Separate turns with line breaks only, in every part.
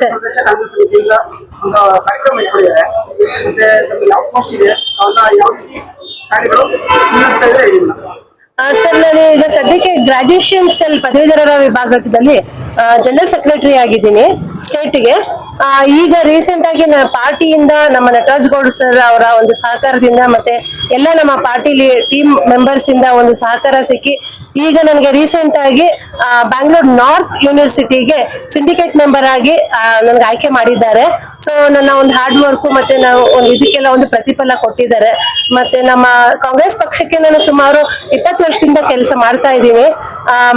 Sir.
ಇದ್ರೆ ಹೇಳಿ
sir ನಾನು ಈಗ ಸದ್ಯಕ್ಕೆ ಗ್ರಾಜುಯೇಷನ್ ಸೆಲ್ ಪದವೀಧರರ ವಿಭಾಗದಲ್ಲಿ ಜನರಲ್ ಸೆಕ್ರೆಟರಿ ಆಗಿದ್ದೀನಿ. ಸ್ಟೇಟ್ಗೆ. ಈಗ ರೀಸೆಂಟ್ ಆಗಿ ಪಾರ್ಟಿಯಿಂದ ನಮ್ಮ ನಟರಾಜ್ ಗೌಡ್ ಸರ್ ಅವರ ಒಂದು ಸಹಕಾರದಿಂದ ಮತ್ತೆ ಎಲ್ಲ ನಮ್ಮ ಪಾರ್ಟಿಲಿ ಟೀಮ್ ಮೆಂಬರ್ಸ್ ಇಂದ ಒಂದು ಸಹಕಾರ ಸಿಕ್ಕಿ, ಈಗ ನನಗೆ ರೀಸೆಂಟ್ ಆಗಿ ಬ್ಯಾಂಗ್ಳೂರ್ ನಾರ್ತ್ ಯೂನಿವರ್ಸಿಟಿಗೆ ಸಿಂಡಿಕೇಟ್ ಮೆಂಬರ್ ಆಗಿ ನನಗೆ ಆಯ್ಕೆ ಮಾಡಿದ್ದಾರೆ. ಸೊ, ನನ್ನ ಒಂದು ಹಾರ್ಡ್ ವರ್ಕ್ ಮತ್ತೆ ನಾವು ಒಂದು ಇದಕ್ಕೆಲ್ಲ ಒಂದು ಪ್ರತಿಫಲ ಕೊಟ್ಟಿದ್ದಾರೆ. ಮತ್ತೆ ನಮ್ಮ ಕಾಂಗ್ರೆಸ್ ಪಕ್ಷಕ್ಕೆ ನಾನು ಸುಮಾರು ಇಪ್ಪತ್ತು ವರ್ಷದಿಂದ ಕೆಲಸ ಮಾಡ್ತಾ ಇದ್ದೀನಿ.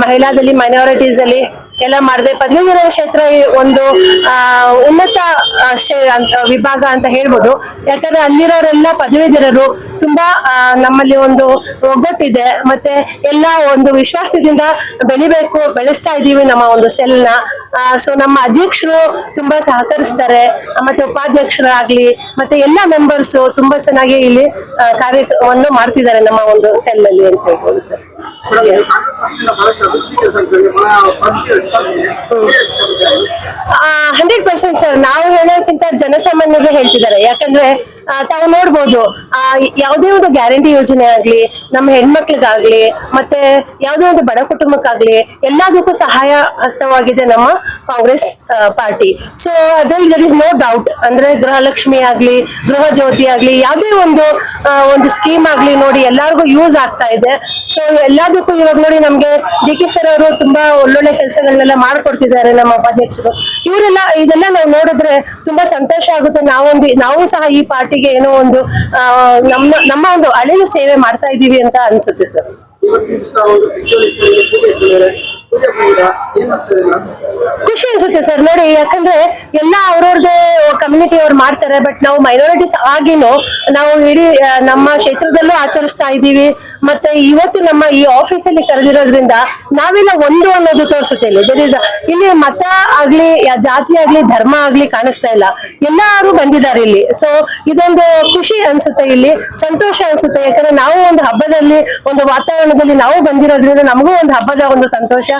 ಮಹಿಳಾದಲ್ಲಿ ಮೈನಾರಿಟೀಸ್ ಅಲ್ಲಿ ಎಲ್ಲ ಮಾಡಿದೆ. ಪದವೀಧರ ಕ್ಷೇತ್ರ ಒಂದು ಆ, ಉನ್ನತ ವಿಭಾಗ ಅಂತ ಹೇಳ್ಬೋದು. ಯಾಕಂದ್ರೆ ಅಲ್ಲಿರೋರೆಲ್ಲ ಪದವೀಧರರು ತುಂಬಾ ನಮ್ಮಲ್ಲಿ ಒಂದು ಒಗ್ಗಟ್ಟಿದೆ. ಮತ್ತೆ ಎಲ್ಲ ಒಂದು ವಿಶ್ವಾಸದಿಂದ ಬೆಳಿಬೇಕು ಬೆಳೆಸ್ತಾ ಇದೀವಿ ನಮ್ಮ ಒಂದು ಸೆಲ್ನ. ಸೊ ನಮ್ಮ ಅಧ್ಯಕ್ಷರು ತುಂಬಾ ಸಹಕರಿಸ್ತಾರೆ. ಮತ್ತೆ ಉಪಾಧ್ಯಕ್ಷರಾಗ್ಲಿ ಮತ್ತೆ ಎಲ್ಲ ಮೆಂಬರ್ಸ್ ತುಂಬಾ ಚೆನ್ನಾಗಿ ಇಲ್ಲಿ ಕಾರ್ಯಕ್ರಮವನ್ನು ಮಾಡ್ತಿದ್ದಾರೆ ನಮ್ಮ ಒಂದು ಸೆಲ್ ಅಲ್ಲಿ ಅಂತ ಹೇಳ್ಬೋದು ಸರ್. ಹಂಡ್ರೆಡ್ ಪರ್ಸೆಂಟ್ ಸರ್ ನಾವು ಹೇಳೋಕ್ಕಿಂತ ಜನಸಾಮಾನ್ಯರು ಹೇಳ್ತಿದ್ದಾರೆ. ಯಾಕಂದ್ರೆ ತಾವು ನೋಡ್ಬೋದು ಯಾವುದೇ ಒಂದು ಗ್ಯಾರಂಟಿ ಯೋಜನೆ ಆಗ್ಲಿ, ನಮ್ಮ ಹೆಣ್ಮಕ್ಳಿಗಾಗ್ಲಿ, ಮತ್ತೆ ಯಾವುದೇ ಒಂದು ಬಡ ಕುಟುಂಬಕ್ಕಾಗ್ಲಿ, ಎಲ್ಲದಕ್ಕೂ ಸಹಾಯ ಹಸ್ತವಾಗಿದೆ ನಮ್ಮ ಕಾಂಗ್ರೆಸ್ ಪಾರ್ಟಿ. ಸೊ ಅದ್ರಲ್ಲಿ ದರ್ ಇಸ್ ನೋ ಡೌಟ್ ಅಂದ್ರೆ ಗೃಹಲಕ್ಷ್ಮಿ ಆಗ್ಲಿ ಗೃಹ ಜ್ಯೋತಿ ಆಗ್ಲಿ, ಯಾವುದೇ ಒಂದು ಒಂದು ಸ್ಕೀಮ್ ಆಗ್ಲಿ ನೋಡಿ ಎಲ್ಲರಿಗೂ ಯೂಸ್ ಆಗ್ತಾ ಇದೆ. ಸೊ ಎಲ್ಲದಕ್ಕೂ ಇವಾಗ ನೋಡಿ ನಮ್ಗೆ ಡಿ ಕೆ ಸರ್ ಅವರು ತುಂಬಾ ಒಳ್ಳೊಳ್ಳೆ ಕೆಲಸಗಳನ್ನೆಲ್ಲ ಮಾಡ್ಕೊಡ್ತಿದ್ದಾರೆ ನಮ್ಮ ಉಪಾಧ್ಯಕ್ಷರು. ಇವರೆಲ್ಲ ಇದೆಲ್ಲ ನಾವು ನೋಡಿದ್ರೆ ತುಂಬಾ ಸಂತೋಷ ಆಗುತ್ತೆ. ನಾವೊಂದು, ನಾವು ಸಹ ಈ ಪಾರ್ಟಿಗೆ ಏನೋ ಒಂದು ನಮ್ಮ ನಮ್ಮ ಒಂದು ಅಳಿಲು ಸೇವೆ ಮಾಡ್ತಾ ಇದೀವಿ ಅಂತ ಅನ್ಸುತ್ತೆ ಸರ್ ಖುಷಿ ಅನ್ಸುತ್ತೆ ಸರ್. ನೋಡಿ, ಯಾಕಂದ್ರೆ ಎಲ್ಲ ಅವ್ರವ್ರದೇ ಕಮ್ಯುನಿಟಿ ಅವ್ರು ಮಾಡ್ತಾರೆ ಬಟ್ ನಾವು ಮೈನಾರಿಟೀಸ್ ಆಗಿನೂ ನಾವು ಇಡೀ ನಮ್ಮ ಕ್ಷೇತ್ರದಲ್ಲೂ ಆಚರಿಸ್ತಾ ಇದ್ದೀವಿ. ಮತ್ತೆ ಇವತ್ತು ನಮ್ಮ ಈ ಆಫೀಸಲ್ಲಿ ಕರೆದಿರೋದ್ರಿಂದ ನಾವೆಲ್ಲ ಒಂದು ಅನ್ನೋದು ತೋರಿಸುತ್ತೆ ಇಲ್ಲಿ. ಇಲ್ಲಿ ಮತ ಆಗ್ಲಿ ಜಾತಿ ಆಗ್ಲಿ, ಧರ್ಮ ಆಗ್ಲಿ ಕಾಣಿಸ್ತಾ ಇಲ್ಲ. ಎಲ್ಲರೂ ಬಂದಿದ್ದಾರೆ ಇಲ್ಲಿ. ಸೊ ಇದೊಂದು ಖುಷಿ ಅನ್ಸುತ್ತೆ ಇಲ್ಲಿ. ಸಂತೋಷ ಅನ್ಸುತ್ತೆ. ಯಾಕಂದ್ರೆ ನಾವು ಒಂದು ಹಬ್ಬದಲ್ಲಿ, ಒಂದು ವಾತಾವರಣದಲ್ಲಿ ನಾವು ಬಂದಿರೋದ್ರಿಂದ ನಮಗೂ ಒಂದು ಹಬ್ಬದ ಒಂದು ಸಂತೋಷ.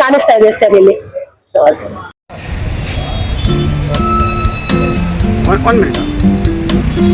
ಕಾಣಿಸ್ತಾ ಇದೆ ಸರ್ ಇಲ್ಲಿ ಸೊ ಅದು
One- one minute.